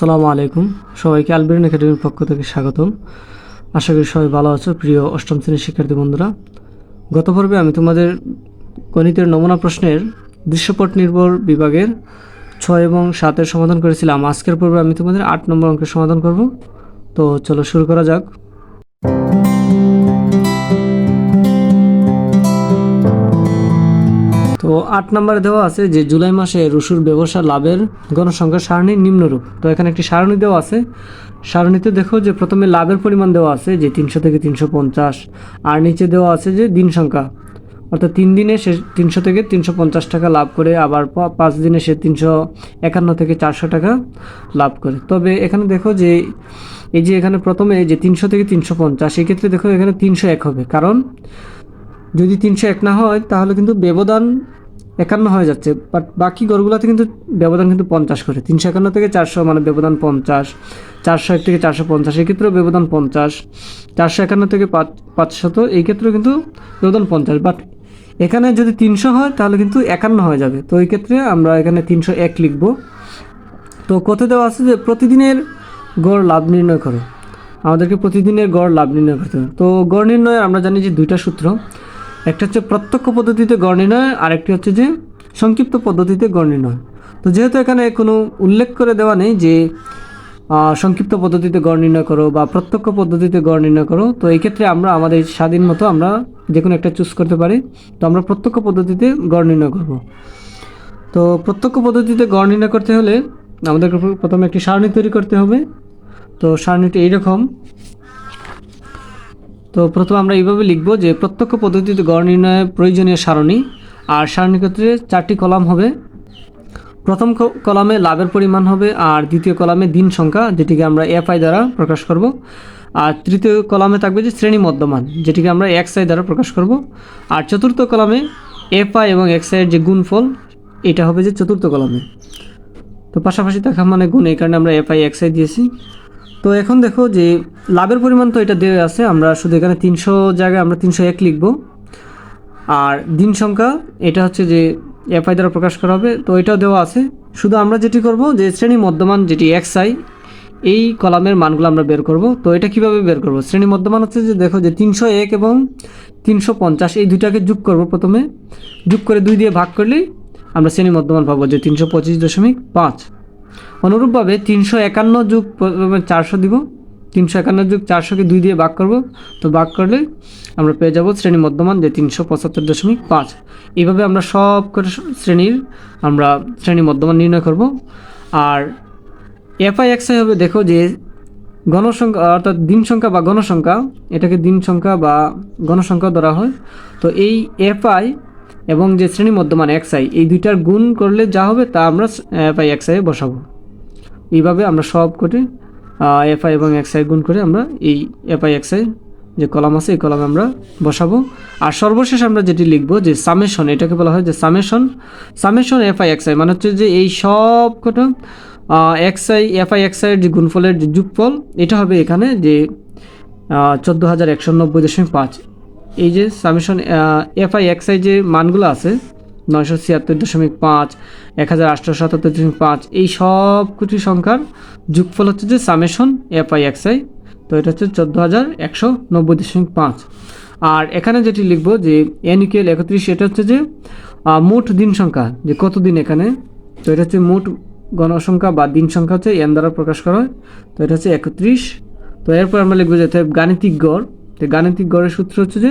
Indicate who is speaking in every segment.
Speaker 1: আসসালামু আলাইকুম। সবাইকে আলবেরিন একাডেমির পক্ষ থেকে স্বাগতম। আশা করি সবাই ভালো আছো, প্রিয় অষ্টম শ্রেণির শিক্ষার্থী বন্ধুরা। গত পর্বে আমি তোমাদের গণিতের নমুনা প্রশ্নের দৃশ্যপট নির্ভর বিভাগের ছয় এবং সাতের সমাধান করেছিলাম। আজকের পর্বে আমি তোমাদের আট নম্বর অঙ্কের সমাধান করব। তো চলো শুরু করা যাক। তো আট নম্বরে দেওয়া আছে যে জুলাই মাসে রসুর ব্যবসা লাভের গণসংখ্যা সারণী নিম্নরূপ। তো এখানে একটি সারণী দেওয়া আছে। সারণীতে দেখো যে প্রথমে লাভের পরিমাণ দেওয়া আছে যে তিনশো থেকে তিনশো পঞ্চাশ, আর নিচে দেওয়া আছে যে দিন সংখ্যা। অর্থাৎ তিন দিনে সে তিনশো থেকে তিনশো পঞ্চাশ টাকা লাভ করে, আবার পাঁচ দিনে সে তিনশো একান্ন থেকে চারশো টাকা লাভ করে। তবে এখানে দেখো যে এই যে এখানে প্রথমে যে তিনশো থেকে তিনশো পঞ্চাশ এক্ষেত্রে দেখো এখানে তিনশো এক হবে। কারণ যদি তিনশো এক না হয়, তাহলে কিন্তু ব্যবধান একান্ন হয়ে যাচ্ছে বাট বাকি গড়গুলোতে কিন্তু ব্যবধান কিন্তু পঞ্চাশ করে। তিনশো একান্ন থেকে চারশো মানে ব্যবধান পঞ্চাশ, চারশো এক থেকে চারশো পঞ্চাশ এক্ষেত্রেও ব্যবধান পঞ্চাশ, চারশো একান্ন থেকে পাঁচ, পাঁচশত, এই ক্ষেত্রেও কিন্তু ব্যবধান পঞ্চাশ বাট এখানে যদি তিনশো হয়, তাহলে কিন্তু একান্ন হয়ে যাবে। তো এই ক্ষেত্রে আমরা এখানে তিনশো এক লিখব। তো কত দেওয়া আছে যে প্রতিদিনের গড় লাভ নির্ণয় করো? আমাদেরকে প্রতিদিনের গড় লাভ নির্ণয় করতে হবে। তো গড় নির্ণয় আমরা জানি যে দুইটা সূত্র। একটা হচ্ছে প্রত্যক্ষ পদ্ধতিতে গড় নির্ণয় আর একটি হচ্ছে যে সংক্ষিপ্ত পদ্ধতিতে গড় নির্ণয়। তো যেহেতু এখানে কোনো উল্লেখ করে দেওয়া নেই যে সংক্ষিপ্ত পদ্ধতিতে গড় নির্ণয় করো বা প্রত্যক্ষ পদ্ধতিতে গড় নির্ণয় করো, তো এই ক্ষেত্রে আমরা আমাদের স্বাধীন মতো আমরা যে কোনো একটা চুজ করতে পারি। তো আমরা প্রত্যক্ষ পদ্ধতিতে গড় নির্ণয় করব। তো প্রত্যক্ষ পদ্ধতিতে গড় নির্ণয় করতে হলে আমাদেরকে প্রথমে একটি সারণী তৈরি করতে হবে। তো সারণীটি এইরকম। তো প্রথম আমরা এইভাবে লিখব যে প্রত্যক্ষ পদ্ধতিতে গড় নির্ণয়ের প্রয়োজনীয় সারণী, আর সারণী ক্ষেত্রে চারটি কলাম হবে। প্রথম কলামে লাভের পরিমাণ হবে, আর দ্বিতীয় কলামে দিন সংখ্যা, যেটিকে আমরা এফআই দ্বারা প্রকাশ করব। আর তৃতীয় কলামে থাকবে যে শ্রেণি মধ্যমান, যেটিকে আমরা এক্স আই দ্বারা প্রকাশ করব। আর চতুর্থ কলামে এফআই এবং এক্স আইয়ের যে গুণফল, এটা হবে যে চতুর্থ কলামে। তো পাশাপাশি দেখা মানে গুণ, এই কারণে আমরা এফআই এক্স আই দিয়েছি। তো এখন দেখো যে লাভের পরিমাণ তো এটা দেওয়া আছে, আমরা শুধু এখানে তিনশো জায়গায় আমরা তিনশো এক লিখব। আর দিন সংখ্যা, এটা হচ্ছে যে এফআই দ্বারা প্রকাশ করা হবে, তো এটাও দেওয়া আছে। শুধু আমরা যেটি করব যে শ্রেণি মধ্যমান যেটি এক্স আই এই কলামের মানগুলো আমরা বের করব। তো এটা কীভাবে বের করব? শ্রেণি মধ্যমান হচ্ছে যে দেখো যে তিনশো এক এবং তিনশো পঞ্চাশ, এই দুইটাকে যোগ করব প্রথমে। যোগ করে দুই দিয়ে ভাগ করলেই আমরা শ্রেণি মধ্যমান পাবো যে তিনশো পঁচিশ দশমিক পাঁচ। অনুরূপভাবে তিনশো একান্ন যুগ চারশো দিব। তিনশো একান্ন যুগ চারশোকে দুই দিয়ে ভাগ করব। তো ভাগ করলে আমরা পেয়ে যাব শ্রেণি মধ্যমান যে তিনশো পঁচাত্তর দশমিক পাঁচ। এইভাবে আমরা সব শ্রেণির আমরা শ্রেণি মধ্যমান নির্ণয় করব। আর এফআই এক্সআই হবে, দেখো যে গণসংখ্যা অর্থাৎ দিন সংখ্যা বা গণসংখ্যা এটাকে দিন সংখ্যা বা গণসংখ্যা ধরা হয়। তো এই এফআই এবং যে শ্রেণি মধ্যমান এক্সআই এই দুইটার গুণ করলে যা হবে তা আমরা এফআই এক্সআই বসাবো। এইভাবে আমরা সব কটি এফআই এবং এক্সআই গুণ করে আমরা এই এফআই এক্সআই যে কলাম আছে, এই কলামে আমরা বসাবো। আর সর্বশেষ আমরা যেটি লিখব যে সামেশন, এটাকে বলা হয় যে সামেশন। সামেশন এফআই এক্সআই মানে হচ্ছে যে এই সব কটা এক্সআই এফআই এক্সআই যে গুণফলের যে যুগফল, এটা হবে এখানে যে চোদ্দ হাজার একশো নব্বই দশমিক পাঁচ। এই যে সামেশন এফআই এক্সআই যে মানগুলো আছে, নয়শো ছিয়াত্তর দশমিক পাঁচ, এক হাজার আটশো সাতাত্তর দশমিক পাঁচ, এই সব কিছু সংখ্যার যুগফল হচ্ছে যে সামেশন এফআই এক্সআই তো এটা হচ্ছে চোদ্দ হাজার একশো নব্বই দশমিক পাঁচ। আর এখানে যেটি লিখব যে এন ইকুয়াল একত্রিশ, এটা হচ্ছে যে মোট দিন সংখ্যা, যে কত দিন এখানে, তো এটা হচ্ছে মোট গণসংখ্যা বা দিন সংখ্যা হচ্ছে এন দ্বারা প্রকাশ করা হয়, তো এটা হচ্ছে একত্রিশ। তো এরপর আমরা লিখব যে গাণিতিক গড় তো গাণিতিক গড়ের সূত্র হচ্ছে যে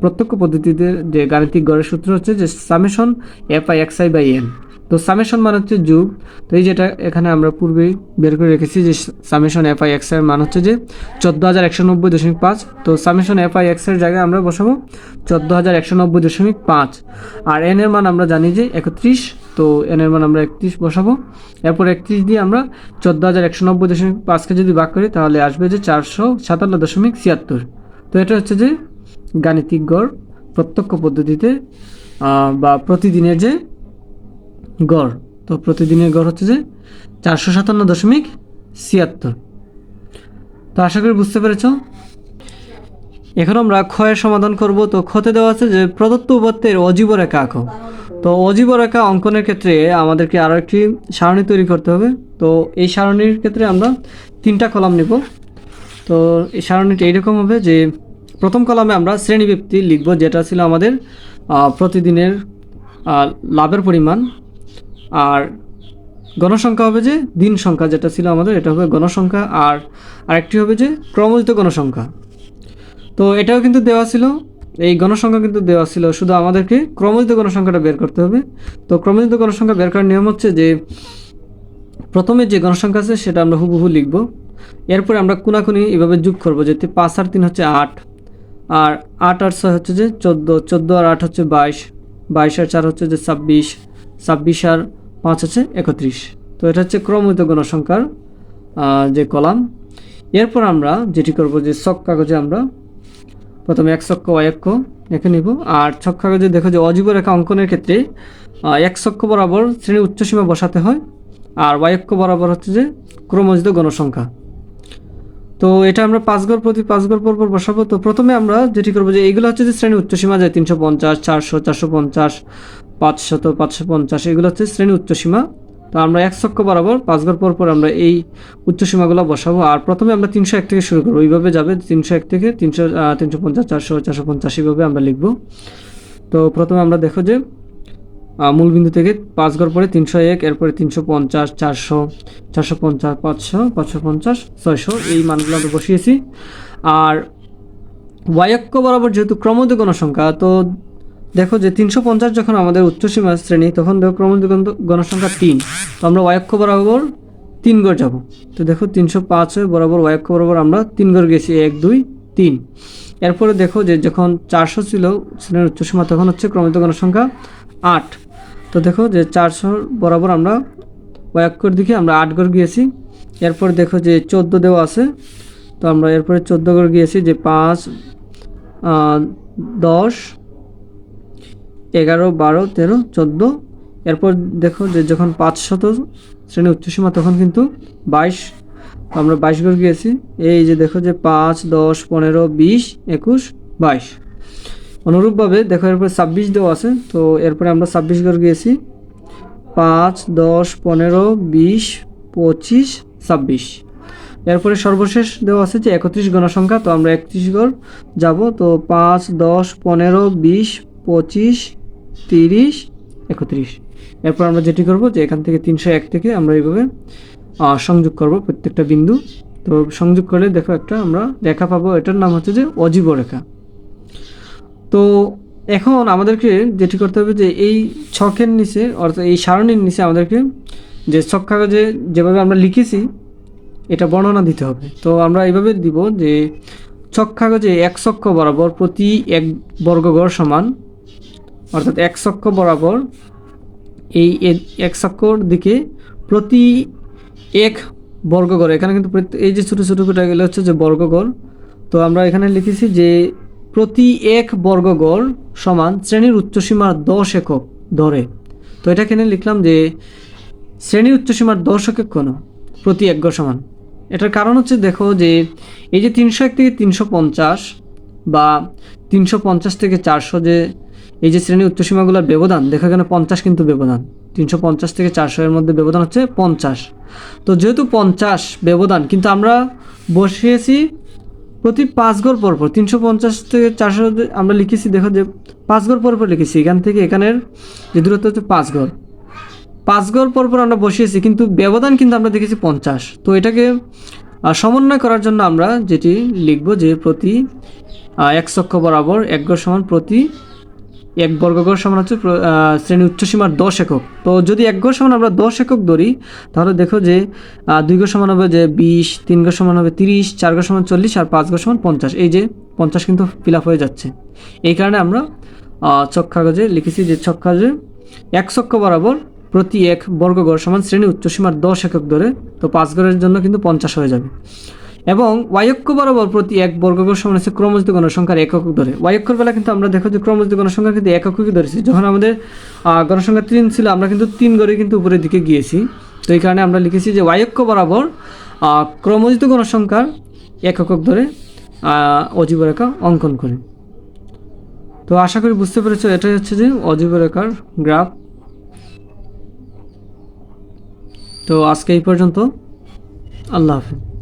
Speaker 1: প্রত্যক্ষ পদ্ধতিতে যে গাণিতিক গড়ের সূত্র হচ্ছে যে summation F I X I by N তো সামেশন মানে হচ্ছে যুগ। তো এই যেটা এখানে আমরা পূর্বেই বের করে রেখেছি যে সামেশন এফ আই এক্সের মান হচ্ছে যে চোদ্দ হাজার একশো নব্বই দশমিক পাঁচ। তো সামেশন এফ আই এক্সের জায়গায় আমরা বসাবো চোদ্দ হাজার একশো নব্বই দশমিক পাঁচ। আর এন এর মান আমরা জানি যে একত্রিশ। তো এন এর মান আমরা একত্রিশ বসাবো। এরপর একত্রিশ দিয়ে আমরা চোদ্দ হাজার একশো নব্বই দশমিক পাঁচকে যদি ভাগ করি তাহলে আসবে যে চারশো সাতান্ন দশমিক ছিয়াত্তর। তো এটা হচ্ছে যে গাণিতিক গড় প্রত্যক্ষ পদ্ধতিতে বা প্রতিদিনের যে গড়। তো প্রতিদিনের গড় হচ্ছে যে চারশো সাতান্ন দশমিক ছিয়াত্তর। তো আশা করি বুঝতে পেরেছ? এখন আমরা ক্ষয়ের সমাধান করব। তো ক্ষতে দেওয়া আছে যে প্রদত্ত উপাত্তের অজীব রেখা আঁকো। তো অজীব রেখা অঙ্কনের ক্ষেত্রে আমাদেরকে আরও একটি সারণী তৈরি করতে হবে। তো এই সারণীর ক্ষেত্রে আমরা তিনটা কলাম নেব। তো সারণীটা এইরকম হবে যে প্রথম কলামে আমরা শ্রেণীব্যক্তি লিখব, যেটা ছিল আমাদের প্রতিদিনের লাভের পরিমাণ। আর গণসংখ্যা হবে যে দিন সংখ্যা, যেটা ছিল আমাদের, এটা হবে গণসংখ্যা। আর আরেকটি হবে যে ক্রমজিত গণসংখ্যা। তো এটাও কিন্তু দেওয়া ছিল, এই গণসংখ্যা কিন্তু দেওয়া ছিল, শুধু আমাদেরকে ক্রমজিত গণসংখ্যাটা বের করতে হবে। তো ক্রমজিত গণসংখ্যা বের করার নিয়ম হচ্ছে যে প্রথমে যে গণসংখ্যা আছে, সেটা আমরা হুবহু লিখব। এরপরে আমরা কোনাকুনি এভাবে যোগ করব যে পাঁচ আর তিন হচ্ছে আট। আর আট আর ছয় হচ্ছে যে চোদ্দ চোদ্দ আর আট হচ্ছে বাইশ বাইশ আর চার হচ্ছে যে ছাব্বিশ ছাব্বিশ আর পাঁচ হচ্ছে একত্রিশ। তো এটা হচ্ছে ক্রমিত গণসংখ্যার যে কলাম। এরপর আমরা যেটি করব যে সক কাগজে আমরা প্রথমে এক সক্ষ অয়ক্ষ এঁকে নিব। আর ছক কাগজে দেখো যে অজীব রেখা অঙ্কনের ক্ষেত্রে এক সক্ষ বরাবর শ্রেণি উচ্চসীমা বসাতে হয়। আর ওয়াক্য বরাবর হচ্ছে যে ক্রমজিত গণসংখ্যা। তো এটা আমরা পাঁচ ঘর প্রতি পাঁচ ঘর পর পর বসাবো। তো প্রথমে আমরা যেটি করব যে এইগুলো হচ্ছে যে শ্রেণি উচ্চসীমা যায় তিনশো পঞ্চাশ, চারশো চারশো পঞ্চাশ, পাঁচশত, পাঁচশো পঞ্চাশ, এগুলো হচ্ছে শ্রেণি উচ্চসীমা তো আমরা এক চক্র বরাবর পাঁচ ঘর পর পর আমরা এই উচ্চসীমাগুলো বসাবো। আর প্রথমে আমরা তিনশো এক থেকে শুরু করব, এইভাবে যাবে তিনশো এক থেকে তিনশো তিনশো পঞ্চাশ, চারশো চারশো পঞ্চাশ, এইভাবে আমরা লিখব। তো প্রথমে আমরা দেখো যে মূলবিন্দু থেকে পাঁচ ঘর পরে তিনশো এক, এরপরে তিনশো পঞ্চাশ, চারশো চারশো পঞ্চাশ, পাঁচশো পাঁচশো পঞ্চাশ, ছয়শো, এই মানগুলো আমরা বসিয়েছি। আর ওয়াক্য বরাবর যেহেতু ক্রমজ গণসংখ্যা তো দেখো যে তিনশো পঞ্চাশ যখন আমাদের উচ্চসীমা শ্রেণি, তখন দেখো ক্রমজ গণ- গণসংখ্যা তিন। তো আমরা ওয়াক্য বরাবর তিন গড় যাব। তো দেখো তিনশো পাঁচ বরাবর ওয়াক্য বরাবর আমরা তিন গড় গেছি, এক, দুই, তিন। এরপরে দেখো যে যখন চারশো ছিল, শ্রেণির উচ্চসীমা, তখন হচ্ছে ক্রমিত গণসংখ্যা আট। তো দেখো যে চারশো বরাবর আমরা ওয়াক্যর দিকে আমরা আট ঘর গিয়েছি। এরপর দেখো যে চোদ্দ দেওয়া আছে। তো আমরা এরপরে চোদ্দ গড় গিয়েছি যে পাঁচ দশ, এগারো, বারো, তেরো, চোদ্দ। এরপর দেখো যে যখন পাঁচশত শ্রেণি উচ্চসীমা তখন কিন্তু বাইশ। আমরা বাইশ গড় গিয়েছি। এই যে দেখো যে পাঁচ, দশ, পনেরো, বিশ, একুশ, বাইশ। অনুরূপভাবে দেখো, এরপরে ছাব্বিশ দেওয়া আছে, তো এরপরে আমরা ছাব্বিশ গড় গিয়েছি। পাঁচ, দশ, পনেরো, বিশ, পঁচিশ, ছাব্বিশ। এরপরে সর্বশেষ দেওয়া আছে যে একত্রিশ গণসংখ্যা, তো আমরা একত্রিশ গড় যাব, তো পাঁচ, দশ, পনেরো, বিশ, পঁচিশ, তিরিশ, একত্রিশ। এরপর আমরা যেটি করব যে এখান থেকে তিনশো এক থেকে আমরা এইভাবে সংযোগ করব প্রত্যেকটা বিন্দু। তো সংযোগ করে দেখো একটা আমরা রেখা পাবো, এটার নাম হচ্ছে যে অজীব রেখা তো এখন আমাদেরকে যেটি করতে হবে যে এই ছকের নিচে, অর্থাৎ এই সারণীর নিচে আমাদেরকে যে ছক কাগজে যেভাবে আমরা লিখেছি, এটা বর্ণনা দিতে হবে। তো আমরা এইভাবে দিব যে ছক কাগজে এক চক্ষ বরাবর প্রতি এক বর্গগড় সমান, অর্থাৎ এক চক্ষ বরাবর এই এক চক্কর দিকে প্রতি এক বর্গগড়। এখানে কিন্তু এই যে ছোটো ছোটো করে গেলে হচ্ছে যে বর্গগড়। তো আমরা এখানে লিখেছি যে প্রতি এক বর্গগড় সমান শ্রেণির উচ্চসীমার দশ একক ধরে। তো এটা এখানে লিখলাম যে শ্রেণির উচ্চসীমার দশ একক কোন প্রতি এক গড় সমান। এটার কারণ হচ্ছে দেখো যে এই যে তিনশো এক থেকে তিনশো পঞ্চাশ বা তিনশো পঞ্চাশ থেকে চারশো যে এই যে শ্রেণি উচ্চসীমাগুলোর ব্যবধান, দেখো এখানে পঞ্চাশ কিন্তু ব্যবধান। তিনশো পঞ্চাশ থেকে চারশো এর মধ্যে ব্যবধান হচ্ছে পঞ্চাশ। তো যেহেতু পঞ্চাশ ব্যবধান, কিন্তু আমরা বসিয়েছি প্রতি পাঁচ ঘর পরপর তিনশো পঞ্চাশ থেকে চারশো আমরা লিখেছি, দেখো যে পাঁচ ঘর পরপর লিখেছি। এখান থেকে এখানের যে দূরত্ব হচ্ছে পাঁচ ঘর। পাঁচ ঘর পরপর আমরা বসিয়েছি, কিন্তু ব্যবধান কিন্তু আমরা দেখেছি পঞ্চাশ। তো এটাকে সমন্বয় করার জন্য আমরা যেটি লিখব যে প্রতি এক চক্ষ বরাবর এক গড় সমান প্রতি এক বর্গগড় সমান হচ্ছে শ্রেণি উচ্চসীমার দশ একক। তো যদি এক গড় সমান আমরা দশ একক ধরি, তাহলে দেখো যে দুই গড় সমান হবে যে বিশ, তিন গড় সমান হবে তিরিশ, চার গড় সমান চল্লিশ, আর পাঁচ গড় সমান পঞ্চাশ। এই যে পঞ্চাশ কিন্তু ফিল আপ হয়ে যাচ্ছে। এই কারণে আমরা ছক কাগজে লিখেছি যে ছক কাগজে এক চক্ষ বরাবর প্রতি এক বর্গগড় সমান শ্রেণি উচ্চসীমার দশ একক ধরে, তো পাঁচ গড়ের জন্য কিন্তু পঞ্চাশ হয়ে যাবে। এবং ওয়াইক্য বরাবর প্রতি এক বর্গগড় সমান হচ্ছে ক্রমজিত গণসংখ্যার একক ধরে। ওয়াইক্যর বেলা কিন্তু আমরা দেখো যে ক্রমজিত গণসংখ্যা কিন্তু এককই ধরেছি। যখন আমাদের গণসংখ্যা তিন ছিল, আমরা কিন্তু তিন গড়ে কিন্তু উপরের দিকে গিয়েছি। তো এই কারণে আমরা লিখেছি যে ওয়াইক্য বরাবর ক্রমজিত গণসংখ্যার একক ধরে অজীব রেখা অঙ্কন করে। তো আশা করি বুঝতে পেরেছ, এটাই হচ্ছে যে অজীব রেখার গ্রাফ। তো আজকে এই পর্যন্ত। আল্লাহ হাফিজ।